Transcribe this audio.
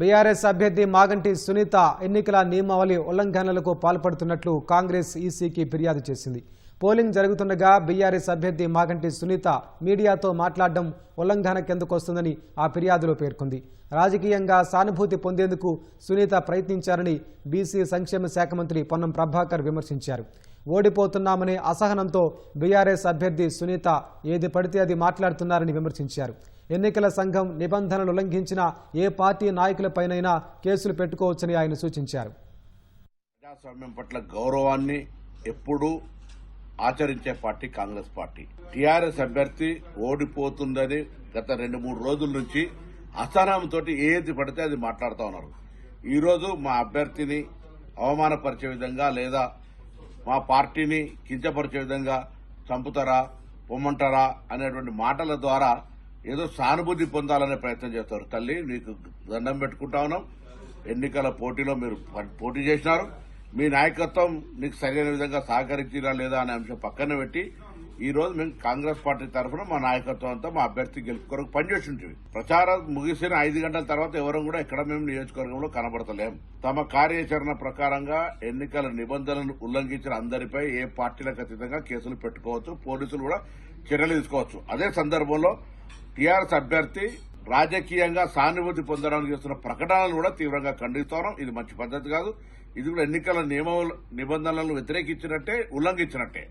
BRS అభ్యర్థి మాగంటి సునీత ఎన్నికల నియమావళి ఉల్లంఘనలకు పాల్పడుతున్నట్లు కాంగ్రెస్ ఈసీకి ఫిర్యాదు చేసింది. పోలింగ్ జరుగుతుండగా బీఆర్ఎస్ అభ్యర్థి మాగంటి సునీత మీడియాతో మాట్లాడడం ఉల్లంఘన కిందకొస్తుందని ఆ ఫిర్యాదులో పేర్కొంది. రాజకీయంగా సానుభూతి పొందేందుకు సునీత ప్రయత్నించారని బీసీ సంక్షేమ శాఖ మంత్రి పొన్నం ప్రభాకర్ విమర్శించారు. ఓడిపోతున్నామనే అసహనంతో బీఆర్ఎస్ అభ్యర్థి సునీత ఏది పడితే అది మాట్లాడుతున్నారని విమర్శించారు. ఎన్నికల సంఘం నిబంధనలు ఉల్లంఘించిన ఏ పార్టీ నాయకులపైనైనా కేసులు పెట్టుకోవచ్చని ఆయన సూచించారు. ప్రజాస్వామ్యం పట్ల గౌరవాన్ని ఎప్పుడూ ఆచరించే పార్టీ కాంగ్రెస్ పార్టీ. టీఆర్ఎస్ అభ్యర్థి ఓడిపోతుందని గత రెండు మూడు రోజుల నుంచి అసహనంతో ఏది పడితే అది మాట్లాడుతూ ఉన్నారు. ఈరోజు మా అభ్యర్థిని అవమానపరిచే విధంగా లేదా మా పార్టీని కించపరిచే విధంగా చంపుతారా పొమ్మంటారా అనేటువంటి మాటల ద్వారా ఏదో సానుభూతి పొందాలనే ప్రయత్నం చేస్తారు. తల్లి నీకు దండం పెట్టుకుంటా ఉన్నాం. ఎన్నికల పోటీలో మీరు పోటీ చేసినారు. మీ నాయకత్వం నీకు సరైన విధంగా సహకరించినా లేదా అనే అంశం పక్కన పెట్టి ఈ రోజు మేము కాంగ్రెస్ పార్టీ తరఫున మా నాయకత్వం అంతా మా అభ్యర్థి గెలుపు కొరకు పనిచేసి ఉంటుంది ప్రచారం ముగిసిన ఐదు గంటల తర్వాత ఎవరూ కూడా ఎక్కడ మేము నియోజకవర్గంలో కనబడతలేం. తమ కార్యాచరణ ప్రకారంగా ఎన్నికల నిబంధనలను ఉల్లంఘించిన అందరిపై ఏ పార్టీలకు అతీతంగా కేసులు పెట్టుకోవచ్చు పోలీసులు కూడా చర్యలు తీసుకోవచ్చు. అదే సందర్భంలో టీఆర్ఎస్ అభ్యర్థి రాజకీయంగా సానుభూతి పొందడానికి చేస్తున్న ప్రకటనలు కూడా తీవ్రంగా ఖండిస్తున్నాం. ఇది మంచి పద్ధతి కాదు. ఇది కూడా ఎన్నికల నియమ నిబంధనలను వ్యతిరేకించినట్టే ఉల్లంఘించినట్టే.